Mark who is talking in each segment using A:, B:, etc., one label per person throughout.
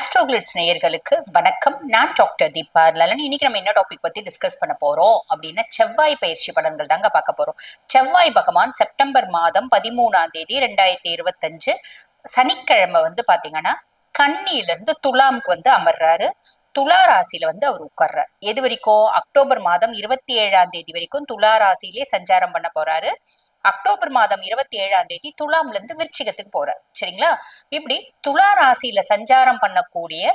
A: ஆஸ்ட்ரோகிளிட்ஸ் நேயர்களுக்கு வணக்கம். நான் டாக்டர் தீபா லலன். இன்னைக்கு நம்ம என்ன டாபிக் பத்தி டிஸ்கஸ் பண்ண போறோம் அப்படின்னா செவ்வாய் பயிற்சி பலன்கள் தாங்க பார்க்க போறோம். செவ்வாய் பகவான் செப்டம்பர் மாதம் பதிமூணாம் தேதி ரெண்டாயிரத்தி இருபத்தஞ்சு சனிக்கிழமை வந்து பாத்தீங்கன்னா கன்னியில இருந்து துலாமுக்கு வந்து அமர்றாரு. துலா ராசியில வந்து அவர் உட்கார்றாரு. எது வரைக்கும்? அக்டோபர் மாதம் இருபத்தி ஏழாம் தேதி வரைக்கும் துலா ராசியிலே சஞ்சாரம் பண்ண போறாரு. அக்டோபர் மாதம் இருபத்தி ஏழாம் தேதி துலாம்ல இருந்து விருச்சிகத்துக்கு போறார். சரிங்களா? இப்படி துலா ராசியில சஞ்சாரம் பண்ணக்கூடிய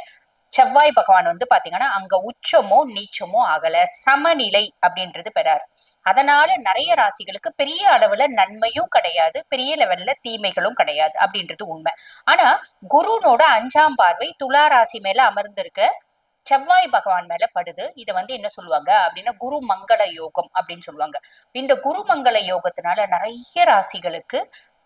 A: செவ்வாய் பகவான் வந்து பாத்தீங்கன்னா அங்க உச்சமோ நீச்சமோ ஆகல. சமநிலை அப்படின்றது பெறாரு. அதனால நிறைய ராசிகளுக்கு பெரிய அளவுல நன்மையும் கிடையாது பெரிய லெவல்ல தீமைகளும் கிடையாது அப்படின்றது உண்மை. ஆனா குருனோட அஞ்சாம் பார்வை துலா ராசி மேல அமர்ந்திருக்க. செவ்வாய் பகவான் மேல படுது. இத வந்து என்ன சொல்லுவாங்க? அப்படின்னா குரு மங்கள யோகம் அப்படின்னு சொல்லுவாங்க. இந்த குரு மங்கள யோகத்தினால நிறைய ராசிகளுக்கு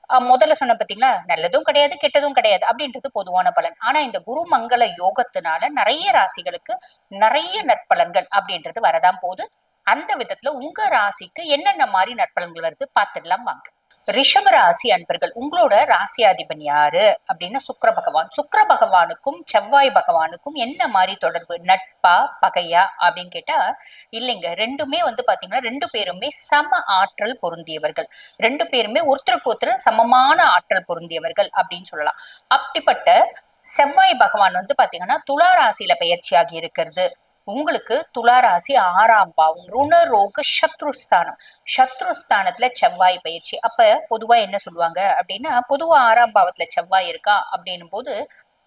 A: அஹ், முதல்ல சொன்ன பாத்தீங்களா நல்லதும் கிடையாது கெட்டதும் கிடையாது அப்படின்றது பொதுவான பலன். ஆனா இந்த குரு மங்கள யோகத்தினால நிறைய ராசிகளுக்கு நிறைய நற்பலன்கள் அப்படின்றது வரதான் போகுது. அந்த விதத்துல உங்க ராசிக்கு என்னென்ன மாதிரி நற்பலன்கள் வருது? பார்த்துடலாம் வாங்க. ரிஷப ராசி அன்பர்கள் உங்களோட ராசியாதிபன் யாரு? அப்படின்னா சுக்கிர பகவான். சுக்கிர பகவானுக்கும் செவ்வாய் பகவானுக்கும் என்ன மாதிரி தொடர்பு? நட்பா பகையா? அப்படின்னு கேட்டா இல்லைங்க. ரெண்டுமே வந்து பாத்தீங்கன்னா ரெண்டு பேருமே சம ஆற்றல் பொருந்தியவர்கள். ரெண்டு பேருமே ஒருத்தருக்கு ஒருத்தர் சமமான ஆற்றல் பொருந்தியவர்கள் அப்படின்னு சொல்லலாம். அப்படிப்பட்ட செவ்வாய் பகவான் வந்து பாத்தீங்கன்னா துளா ராசியில பயிற்சியாகி இருக்கிறது. உங்களுக்கு துளாராசி ஆறாம் பாவம் ருணரோக சத்ருஸ்தானம். சத்ருஸ்தானத்துல செவ்வாய் பயிற்சி. அப்ப பொதுவா என்ன சொல்லுவாங்க அப்படின்னா பொதுவா ஆறாம் பாவத்துல செவ்வாய் இருக்கா அப்படின்னும் போது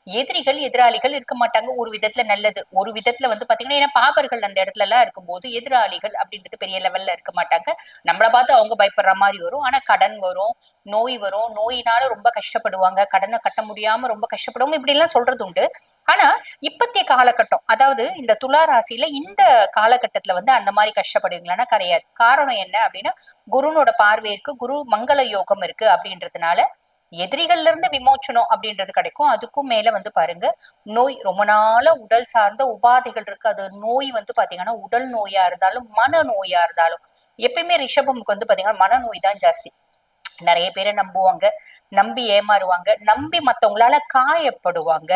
A: எதிரிகள் எதிராளிகள் இருக்க மாட்டாங்க. ஒரு விதத்துல நல்லது ஒரு விதத்துல வந்து பாத்தீங்கன்னா ஏன்னா பாபர்கள் அந்த இடத்துல எல்லாம் இருக்கும்போது எதிராளிகள் அப்படின்றது பெரிய லெவல்ல இருக்க மாட்டாங்க. நம்மள பார்த்து அவங்க பயப்படுற மாதிரி வரும். ஆனா கடன் வரும் நோய் வரும். நோயினால ரொம்ப கஷ்டப்படுவாங்க. கடனை கட்ட முடியாம ரொம்ப கஷ்டப்படுவாங்க. இப்படி எல்லாம் சொல்றது உண்டு. ஆனா இப்பத்திய காலகட்டம் அதாவது இந்த துலா ராசியில இந்த காலகட்டத்துல வந்து அந்த மாதிரி கஷ்டப்படுவீங்களான்னா கிடையாது. காரணம் என்ன அப்படின்னா குருனோட பார்வை இருக்கு குரு மங்கள யோகம் இருக்கு அப்படின்றதுனால எதிரிகள்ல இருந்து விமோச்சனம் அப்படின்றது கிடைக்கும். அதுக்கும் மேல வந்து பாருங்க நோய் ரொம்ப நாளா உடல் சார்ந்த உபாதைகள் இருக்கு. அது நோய் வந்து பாத்தீங்கன்னா உடல் நோயா இருந்தாலும் மன நோயா இருந்தாலும் எப்பயுமே ரிஷபமுக்கு வந்து பாத்தீங்கன்னா மனநோய் தான் ஜாஸ்தி. நிறைய பேரை நம்புவாங்க நம்பி ஏமாறுவாங்க நம்பி மத்தவங்களால காயப்படுவாங்க.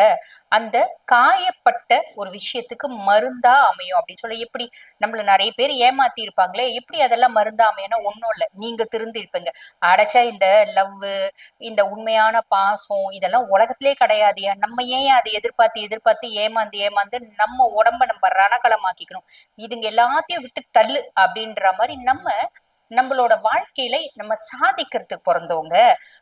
A: அந்த காயப்பட்ட ஒரு விஷயத்துக்கு மருந்தா அமையும் அப்படின்னு சொல்லி எப்படி நம்மள நிறைய பேர் ஏமாத்தி இருப்பாங்களே எப்படி அதெல்லாம் மருந்தா அமையனா ஒண்ணும் இல்ல. நீங்க திருந்து இருப்பீங்க. அடைச்சா இந்த லவ் இந்த உண்மையான பாசம் இதெல்லாம் உலகத்திலே கிடையாதுயா நம்ம ஏன் அதை எதிர்பார்த்து எதிர்பார்த்து ஏமாந்து ஏமாந்து நம்ம உடம்ப நம்ம ரணகலமாக்கிக்கணும்? இதுங்க எல்லாத்தையும் விட்டு தள்ளு அப்படின்ற மாதிரி நம்ம நம்மளோட வாழ்க்கையில நம்ம சாதிக்கிறதுக்கு பிறந்தவங்க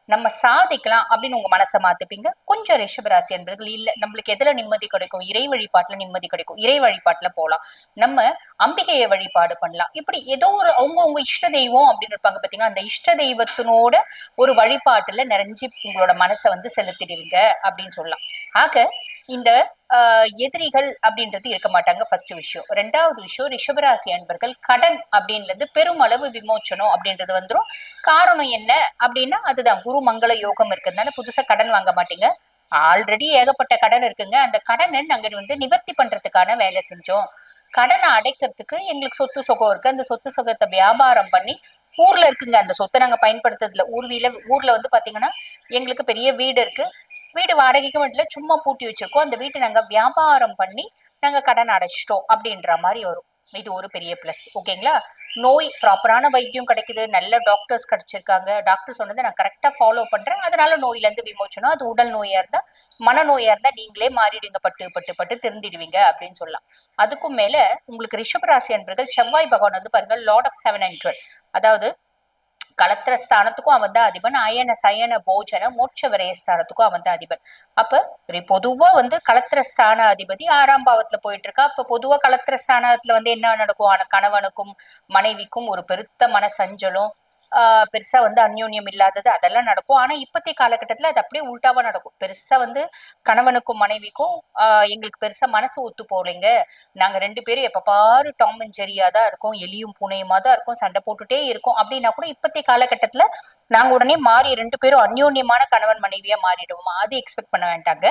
A: நம்ம சாதிக்கலாம் அப்படின்னு உங்க மனசை மாத்துப்பீங்க? கொஞ்சம் ரிஷபராசி என்பர்கள் இல்ல நம்மளுக்கு எதுல நிம்மதி கிடைக்கும்? இறை வழிபாட்டுல நிம்மதி கிடைக்கும். இறை வழிபாட்டுல போகலாம் நம்ம அம்பிகையை வழிபாடு பண்ணலாம். இப்படி ஏதோ ஒரு அவங்க அவங்க இஷ்ட தெய்வம் அப்படின்னு இருப்பாங்க பாத்தீங்கன்னா அந்த இஷ்ட தெய்வத்தினோட ஒரு வழிபாட்டுல நிறைஞ்சு உங்களோட மனசை வந்து செலுத்திடுவீங்க அப்படின்னு சொல்லலாம். ஆக இந்த எதிரிகள் அப்படின்றது இருக்க மாட்டாங்க ஃபர்ஸ்ட் விஷயம். ரெண்டாவது விஷயம் ரிஷபராசி அன்பர்கள் கடன் அப்படின்றது பெருமளவு விமோச்சனம் அப்படின்றது வந்துடும் காரணம் என்ன அப்படின்னா அதுதான். குரு மங்கள யோகம் இருக்கிறதுனால புதுசா கடன் வாங்க மாட்டீங்க. ஆல்ரெடி ஏகப்பட்ட கடன் இருக்குங்க. அந்த கடனை நாங்க வந்து நிவர்த்தி பண்றதுக்கான வேலை செஞ்சோம். கடனை அடைக்கிறதுக்கு எங்களுக்கு சொத்து சுகம் இருக்கு. அந்த சொத்து சுகத்தை வியாபாரம் பண்ணி ஊர்ல இருக்குங்க. அந்த சொத்தை நாங்க பயன்படுத்துறதுல ஊர்வியில ஊர்ல வந்து பாத்தீங்கன்னா எங்களுக்கு பெரிய வீடு இருக்கு. வீடு வாடகைக்கு மட்டும் சும்மா பூட்டி வச்சிருக்கோம். அந்த வீட்டை நாங்கள் வியாபாரம் பண்ணி நாங்கள் கடன் அடைச்சிட்டோம் அப்படின்ற மாதிரி வரும். இது ஒரு பெரிய ப்ளஸ் ஓகேங்களா நோய் ப்ராப்பரான வைத்தியம் கிடைக்குது. நல்ல டாக்டர்ஸ் கிடைச்சிருக்காங்க. டாக்டர் சொன்னதை நான் கரெக்டாக ஃபாலோ பண்ணுறேன் அதனால நோயிலேருந்து விமோச்சனம். அது உடல் நோயாக இருந்தால் மனநோயாக இருந்தால் நீங்களே மாறிடுவீங்க பட்டு பட்டு பட்டு திருந்திடுவீங்க அப்படின்னு சொல்லலாம். அதுக்கும் மேலே உங்களுக்கு ரிஷபராசி அன்பர்கள் செவ்வாய் பகவான் வந்து பாருங்கள் lord of seven and twelve அதாவது கலத்திரஸ்தானத்துக்கும் அவன் தான் அதிபன். அயன சயன போஜன மோட்ச விரய ஸ்தானத்துக்கும் அவன் தான் அதிபன். அப்ப பொதுவா வந்து கலத்திரஸ்தான அதிபதி ஆறாம் பாவத்துல போயிட்டு இருக்கா அப்ப பொதுவா கலத்திரஸ்தானத்துல வந்து என்ன நடக்கும்? ஆன கணவனுக்கும் மனைவிக்கும் ஒரு பெருத்த மன சஞ்சலம் பெருசா வந்து அந்யோன்யம் இல்லாதது அதெல்லாம் நடக்கும். ஆனா இப்பத்திய காலகட்டத்துல அது அப்படியே உல்டாவா நடக்கும். பெருசா வந்து கணவனுக்கும் மனைவிக்கும் ஆஹ் எங்களுக்கு பெருசா மனசு ஒத்து போறீங்க நாங்க ரெண்டு பேரும் எப்ப பாரு டாம் அண்ட் ஜெரியா தான் இருக்கும். எலியும் பூனையுமா தான் இருக்கும். சண்டை போட்டுட்டே இருக்கோம். அப்படின்னா கூட இப்பத்திய காலகட்டத்துல நாங்க உடனே மாறி ரெண்டு பேரும் அந்யோன்யமான கணவன் மனைவியா மாறிடுவோம். அது எக்ஸ்பெக்ட் பண்ண வேண்டாங்க.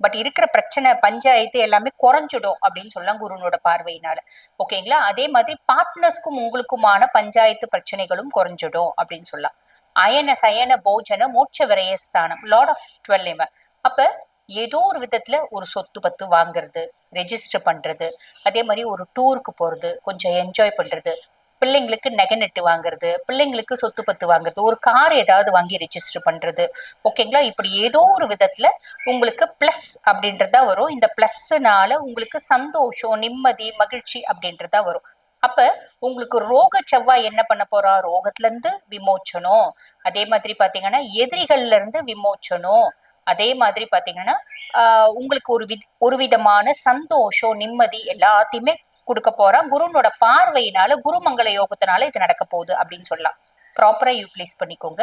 A: பட் இருக்கிற பிரச்சனை பஞ்சாயத்து எல்லாமே குறைஞ்சிடும் அப்படின்னு சொல்லலாம் குருனோட பார்வையினால. ஓகேங்களா அதே மாதிரி பார்ட்னர்ஸ்க்கும் உங்களுக்குமான பஞ்சாயத்து பிரச்சனைகளும் குறைஞ்சிடும் அப்படின்னு சொல்லலாம். அயன சயன போஜன மோட்ச விரயஸ்தானம் லார்ட் ஆஃப் டுவெல் அப்ப ஏதோ ஒரு விதத்துல ஒரு சொத்து பத்து வாங்குறது ரெஜிஸ்டர் பண்றது அதே மாதிரி ஒரு டூருக்கு போறது கொஞ்சம் என்ஜாய் பண்றது பிள்ளைங்களுக்கு நகை நட்டு வாங்குறது பிள்ளைங்களுக்கு சொத்து பத்து வாங்குறது ஒரு கார் ஏதாவது வாங்கி ரிஜிஸ்டர் பண்றது. ஓகேங்களா இப்படி ஏதோ ஒரு விதத்துல உங்களுக்கு பிளஸ் அப்படின்றதா வரும். இந்த பிளஸ்னால உங்களுக்கு சந்தோஷம் நிம்மதி மகிழ்ச்சி அப்படின்றதா வரும். அப்ப உங்களுக்கு ரோக செவ்வாய் என்ன பண்ண போறா? ரோகத்துல இருந்து விமோச்சனம். அதே மாதிரி பாத்தீங்கன்னா எதிரிகள்ல இருந்து விமோச்சனம். அதே மாதிரி பாத்தீங்கன்னா ஆஹ் உங்களுக்கு ஒரு வி ஒரு விதமான சந்தோஷம் நிம்மதி எல்லாத்தையுமே கொடுக்க போறான் குருனோட பார்வையினால குருமங்கள யோகத்தினால இது நடக்க போகுது அப்படின்னு சொல்லலாம். ப்ராப்பராக யூட்டிலைஸ் பண்ணிக்கோங்க.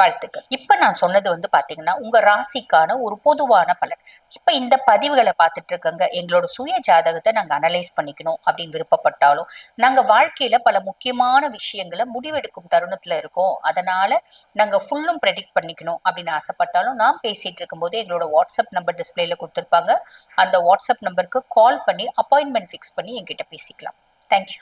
A: வாழ்த்துக்கள். இப்போ நான் சொன்னது வந்து பார்த்தீங்கன்னா உங்கள் ராசிக்கான ஒரு பொதுவான பலன். இப்போ இந்த பதிவுகளை பார்த்துட்டு இருக்கங்க எங்களோட சுய ஜாதகத்தை நாங்கள் அனலைஸ் பண்ணிக்கணும் அப்படின்னு விருப்பப்பட்டாலும் நாங்கள் வாழ்க்கையில் பல முக்கியமான விஷயங்களை முடிவெடுக்கும் தருணத்தில் இருக்கோம். அதனால் நாங்கள் ஃபுல்லும் ப்ரெடிக்ட் பண்ணிக்கணும் அப்படின்னு ஆசைப்பட்டாலும் நான் பேசிகிட்டு இருக்கும்போது எங்களோட வாட்ஸ்அப் நம்பர் டிஸ்பிளேல கொடுத்துருப்பாங்க. அந்த வாட்ஸ்அப் நம்பருக்கு கால் பண்ணி அப்பாயின்மெண்ட் ஃபிக்ஸ் பண்ணி எங்கிட்ட பேசிக்கலாம். தேங்க்யூ